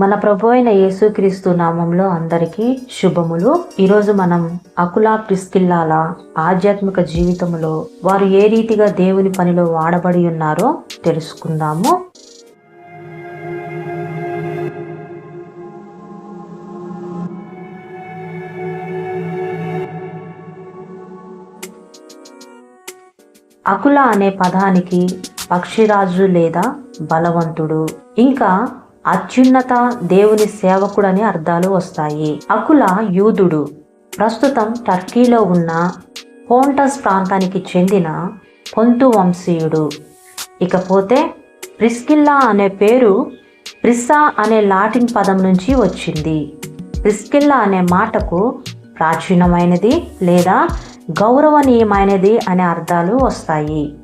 మన ప్రభు అయిన యేసుక్రీస్తు నామంలో అందరికీ శుభములు. ఈరోజు మనం అకులా ప్రిస్కిల్లాల ఆధ్యాత్మిక జీవితంలో వారు ఏ రీతిగా దేవుని పనిలో వాడబడి ఉన్నారో తెలుసుకుందాము. అకుల అనే పదానికి పక్షిరాజు లేదా బలవంతుడు. ఇంకా అత్యున్నత దేవుని సేవకుడని అర్థాలు వస్తాయి. అకుల యూదుడు ప్రస్తుతం టర్కీలో ఉన్న పోంటస్ ప్రాంతానికి చెందిన పొంతు వంశీయుడు. ఇకపోతే ప్రిస్కిల్లా అనే పేరు ప్రిస్సా అనే లాటిన్ పదం నుంచి వచ్చింది. ప్రిస్కిల్లా అనే మాటకు ప్రాచీనమైనది లేదా గౌరవనీయమైనది అనే అర్థాలు వస్తాయి.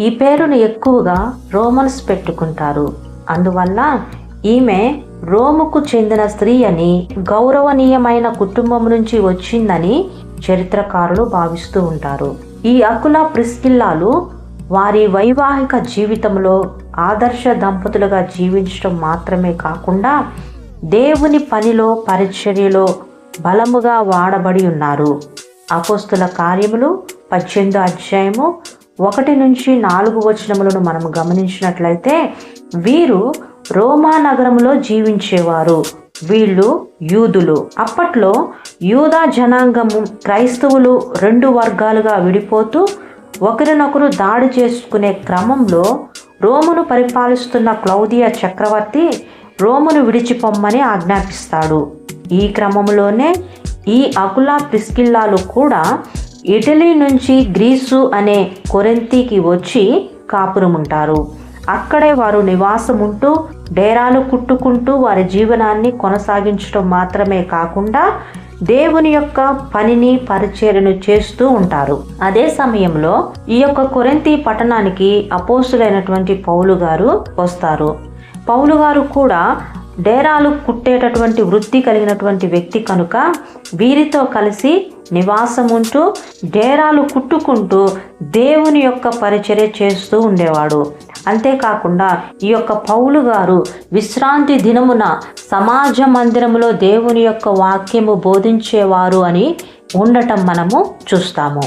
ఈ పేరును ఎక్కువగా రోమన్స్ పెట్టుకుంటారు. అందువల్ల ఈమె రోముకు చెందిన స్త్రీ అని గౌరవనీయమైన కుటుంబం నుంచి వచ్చిందని చరిత్రకారులు భావిస్తూ ఉంటారు. ఈ అకుల ప్రిస్కిల్లాలు వారి వైవాహిక జీవితంలో ఆదర్శ దంపతులుగా జీవించడం మాత్రమే కాకుండా దేవుని పనిలో పరిచర్యలో బలముగా వాడబడి ఉన్నారు. అపోస్తుల కార్యములు పద్దెనిమిదో అధ్యాయము ఒకటి నుంచి నాలుగు వచనములను మనం గమనించినట్లయితే వీరు రోమా నగరంలో జీవించేవారు. వీళ్ళు యూదులు. అప్పట్లో యూదా జనాంగము క్రైస్తవులు రెండు వర్గాలుగా విడిపోతూ ఒకరినొకరు దాడి చేసుకునే క్రమంలో రోమును పరిపాలిస్తున్న క్లౌదియా చక్రవర్తి రోమును విడిచిపొమ్మని ఆజ్ఞాపిస్తాడు. ఈ క్రమంలోనే ఈ అకులా ప్రిస్కిల్లాలు కూడా ఇటలీ నుంచి గ్రీసు అనే కొరెంతీకి వచ్చి కాపురముంటారు. అక్కడే వారు నివాసం ఉంటూ డేరాలు కుట్టుకుంటూ వారి జీవనాన్ని కొనసాగించడం మాత్రమే కాకుండా దేవుని యొక్క పనిని పరిచర్యను చేస్తూ ఉంటారు. అదే సమయంలో ఈ యొక్క కొరెంతి పట్టణానికి అపోసులైనటువంటి పౌలు గారు వస్తారు. పౌలు గారు కూడా డేరాలు కుట్టేటటువంటి వృత్తి కలిగినటువంటి వ్యక్తి కనుక వీరితో కలిసి నివాసం ఉంటూ డేరాలు కుట్టుకుంటూ దేవుని యొక్క పరిచర్య చేస్తూ ఉండేవాడు. అంతేకాకుండా ఈ యొక్క పౌలు గారు విశ్రాంతి దినమున సమాజ మందిరములో దేవుని యొక్క వాక్యము బోధించేవారు అని ఉండటం మనము చూస్తాము.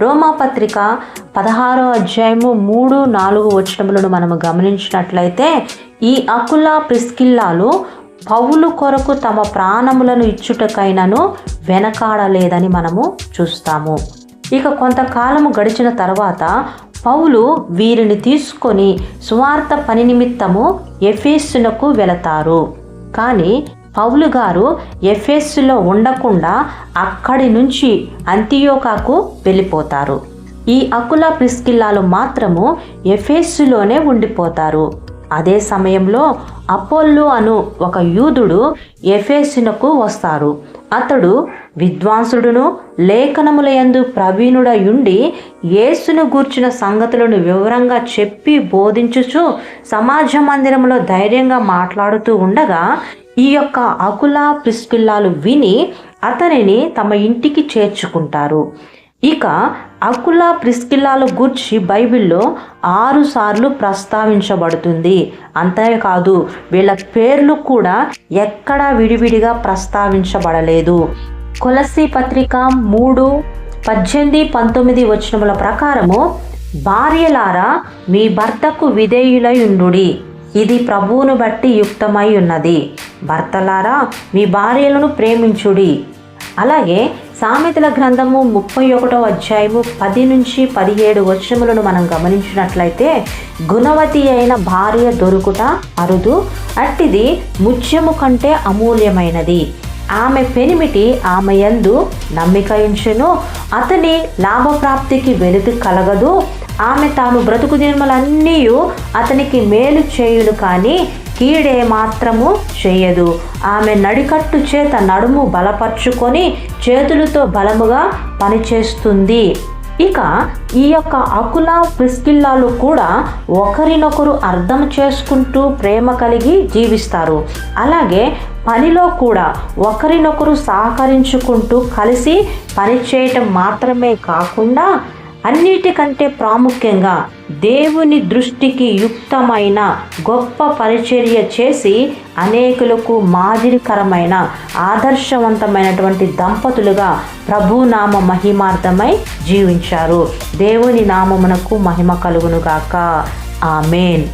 రోమాపత్రిక పదహారో అధ్యాయము మూడు నాలుగు వచ్చినములను మనము గమనించినట్లయితే ఈ అకులా ప్రిస్కిల్లాలు పౌలు కొరకు తమ ప్రాణములను ఇచ్చుటకైనను వెనకాడలేదని మనము చూస్తాము. ఇక కొంతకాలము గడిచిన తర్వాత పౌలు వీరిని తీసుకొని సువార్త పని నిమిత్తము ఎఫేస్సునకు వెళతారు. కానీ పౌలు గారు ఎఫెస్సులో ఉండకుండా అక్కడి నుంచి అంతియోకాకు వెళ్ళిపోతారు. ఈ అకుల ప్రిస్కిల్లాలు మాత్రము ఎఫెస్సులోనే ఉండిపోతారు. అదే సమయంలో అపోల్లు అను ఒక యూదుడు ఎఫేసునకు వస్తారు. అతడు విద్వాంసుడును లేఖనములయందు ప్రవీణుడయుండి యేసును గూర్చిన సంగతులను వివరంగా చెప్పి బోధించుచు సమాజ మందిరంలో ధైర్యంగా మాట్లాడుతూ ఉండగా ఈ యొక్క అకుల ప్రిస్కిల్లాలు విని అతనిని తమ ఇంటికి చేర్చుకుంటారు. ఇక అకుల ప్రిస్కిల్లాల గూర్చి బైబిల్లో ఆరు సార్లు ప్రస్తావించబడుతుంది. అంతేకాదు వీళ్ళ పేర్లు కూడా ఎక్కడా విడివిడిగా ప్రస్తావించబడలేదు. కొలసి పత్రిక మూడు పద్దెనిమిది పంతొమ్మిది వచనముల ప్రకారము భార్యలారా మీ భర్తకు విధేయులై ఉండుడి ఇది ప్రభువును బట్టి యుక్తమై ఉన్నది. భర్తలారా మీ భార్యలను ప్రేమించుడి. అలాగే సామెతల గ్రంథము ముప్పై ఒకటో అధ్యాయము పది నుంచి పదిహేడు వచనములను మనం గమనించినట్లయితే గుణవతి అయిన భార్య దొరుకుట అరుదు అట్టిది ముత్యము కంటే అమూల్యమైనది. ఆమె పెనిమిటి ఆమె యందు నమ్మికయించును అతని లాభప్రాప్తికి వెలుగు కలగదు. ఆమె తాను బ్రతుకు దినములన్నీ అతనికి మేలు చేయును కానీ కీడే మాత్రము చేయదు. ఆమె నడికట్టు చేత నడుము బలపరుచుకొని చేతులతో బలముగా పనిచేస్తుంది. ఇక ఈ యొక్క అకుల ప్రిస్కిల్లాలు కూడా ఒకరినొకరు అర్థం చేసుకుంటూ ప్రేమ కలిగి జీవిస్తారు. అలాగే పనిలో కూడా ఒకరినొకరు సహకరించుకుంటూ కలిసి పనిచేయటం మాత్రమే కాకుండా అన్నిటికంటే ప్రాముఖ్యంగా దేవుని దృష్టికి యుక్తమైన గొప్ప పరిచర్య చేసి అనేకులకు మాదిరికరమైన ఆదర్శవంతమైనటువంటి దంపతులుగా ప్రభునామ మహిమార్థమై జీవించారు. దేవుని నామమునకు మహిమ కలుగునుగాక. ఆమెన్.